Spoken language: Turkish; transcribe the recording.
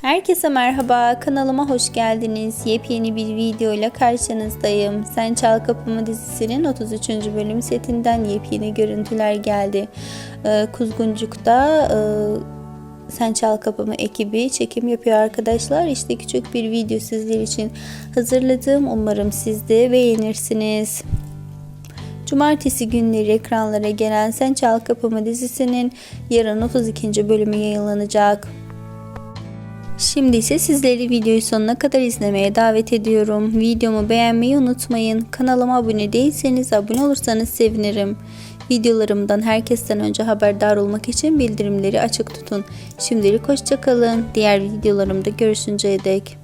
Herkese merhaba, kanalıma hoş geldiniz. Yepyeni bir video ile karşınızdayım. Sen Çal Kapımı dizisinin 33. bölüm setinden yepyeni görüntüler geldi. Ee, Kuzguncuk'ta e, Sen Çal Kapımı ekibi çekim yapıyor arkadaşlar. İşte küçük bir video sizler için hazırladım. Umarım siz de beğenirsiniz. Cumartesi günleri ekranlara gelen Sen Çal Kapımı dizisinin yarın 32. bölümü yayınlanacak. Şimdi ise sizleri videoyu sonuna kadar izlemeye davet ediyorum. Videomu beğenmeyi unutmayın. Kanalıma abone değilseniz abone olursanız sevinirim. Videolarımdan herkesten önce haberdar olmak için bildirimleri açık tutun. Şimdilik hoşçakalın. Diğer videolarımda görüşünceye dek.